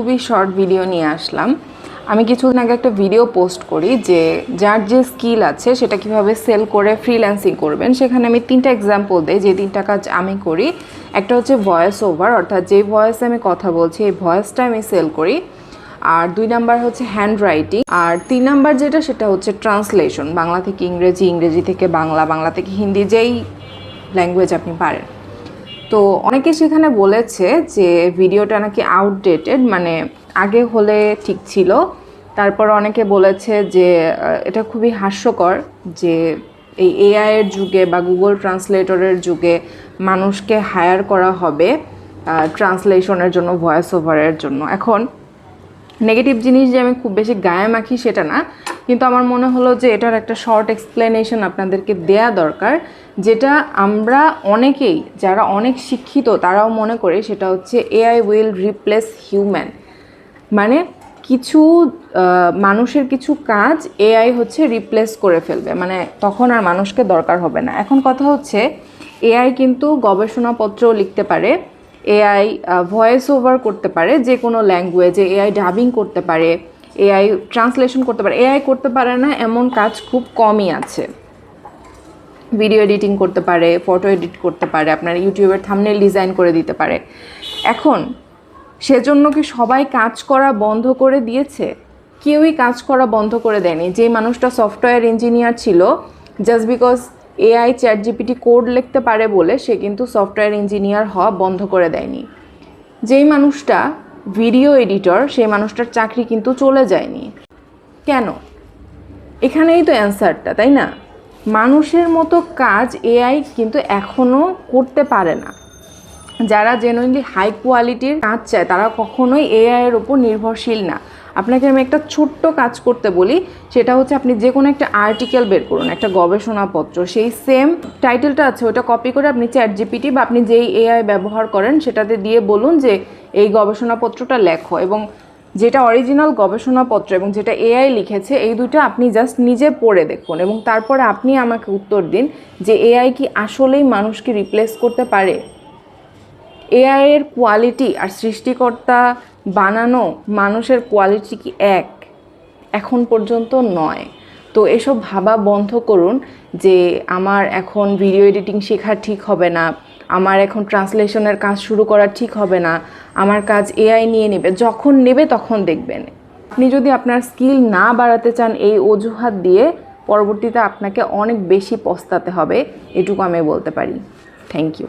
খুবই short video নিয়ে আসলাম। আমি কিছুদিন আগে একটা ভিডিও পোস্ট করি যে, যার যে স্কিল আছে, সেটা কীভাবে সেল করে ফ্রিল্যান্সিং করবেন, সেখানে আমি তিনটা এক্সাম্পল দিই, যে তিনটা কাজ আমি করি। একটা হচ্ছে ভয়েস ওভার অর্থাৎ যে ভয়েসে আমি কথা বলছি, এই ভয়েসটা আমি সেল করি। আর দুই নাম্বার হচ্ছে হ্যান্ড রাইটিং আর তিন নাম্বার যেটা, সেটা হচ্ছে ট্রান্সলেশন বাংলা থেকে ইংরেজি ইংরেজি থেকে বাংলা বাংলা থেকে হিন্দি, যেই ল্যাঙ্গুয়েজ আপনি পারেন। তো অনেকে সেখানে বলেছে যে ভিডিওটা নাকি আউটডেটেড মানে আগে হলে ঠিক ছিল। তারপর অনেকে বলেছে যে এটা খুবই হাস্যকর যে এই এআইয়ের যুগে বা গুগল ট্রান্সলেটরের যুগে মানুষকে হায়ার করা হবে ট্রান্সলেশনের জন্য ভয়েস ওভারের জন্য। এখন নেগেটিভ জিনিস যে আমি খুব বেশি গায়ে মাখি সেটা না। কিন্তু আমার মনে হলো যে এটার একটা শর্ট এক্সপ্লেনেশন আপনাদেরকে দেয়া দরকার, যেটা আমরা অনেকেই, যারা অনেক শিক্ষিত, তারাও মনে করে সেটা হচ্ছে এআই উইল রিপ্লেস হিউম্যান মানে কিছু মানুষের কিছু কাজ এআই হচ্ছে রিপ্লেস করে ফেলবে। মানে তখন আর মানুষকে দরকার হবে না। এখন কথা হচ্ছে এআই কিন্তু গবেষণাপত্রও লিখতে পারে এআই ভয়েস ওভার করতে পারে যে কোনো ল্যাঙ্গুয়েজে এআই ডাবিং করতে পারে এআই ট্রান্সলেশন করতে পারে। এআই করতে পারে না, এমন কাজ খুব কমই আছে। ভিডিও এডিটিং করতে পারে ফটো এডিট করতে পারে, আপনার ইউটিউবের থামনেল ডিজাইন করে দিতে পারে। এখন, সেজন্য কি সবাই কাজ করা বন্ধ করে দিয়েছে? কেউই কাজ করা বন্ধ করে দেয়নি। যে মানুষটা সফটওয়্যার ইঞ্জিনিয়ার ছিল just because AI chat GPT code লিখতে পারে বলে, সে কিন্তু সফটওয়্যার ইঞ্জিনিয়ার হওয়া বন্ধ করে দেয়নি। যেই মানুষটা ভিডিও এডিটর, সেই মানুষটার চাকরি কিন্তু চলে যায়নি। কেন? এখানেই তো অ্যান্সারটা, তাই না? মানুষের মতো কাজ এআই কিন্তু এখনও করতে পারে না। যারা জেনুইনলি হাই কোয়ালিটির কাজ চায়, তারা কখনোই এআইয়ের ওপর নির্ভরশীল না। আপনাকে আমি একটা ছোট্ট কাজ করতে বলি, সেটা হচ্ছে আপনি যে কোনো একটা আর্টিকেল বের করুন, একটা গবেষণাপত্র, সেই সেম টাইটেলটা আছে, ওটা কপি করে আপনি চ্যাট জিপিটি বা আপনি যেই এআই ব্যবহার করেন, সেটাতে দিয়ে বলুন যে এই গবেষণাপত্রটা লেখো এবং যেটা অরিজিনাল গবেষণাপত্র এবং যেটা এআই লিখেছে, এই দুটো আপনি জাস্ট নিজে পড়ে দেখুন এবং তারপরে আপনি আমাকে উত্তর দিন যে এআই কি আসলেই মানুষকে রিপ্লেস করতে পারে। এআই এর কোয়ালিটি আর সৃষ্টিকর্তা বানানো মানুষের কোয়ালিটি কি এক? এখন পর্যন্ত নয়। তো এসব ভাবা বন্ধ করুন যে আমার এখন ভিডিও এডিটিং শেখা ঠিক হবে না, আমার এখন ট্রান্সলেশনের কাজ শুরু করা ঠিক হবে না, আমার কাজ এআই নিয়ে নেবে, যখন নেবে তখন দেখবেন। আপনি যদি আপনার স্কিল না বাড়াতে চান এই অজুহাত দিয়ে, পরবর্তীতে আপনাকে অনেক বেশি পস্তাতে হবে, এটুকু আমি বলতে পারি। Thank you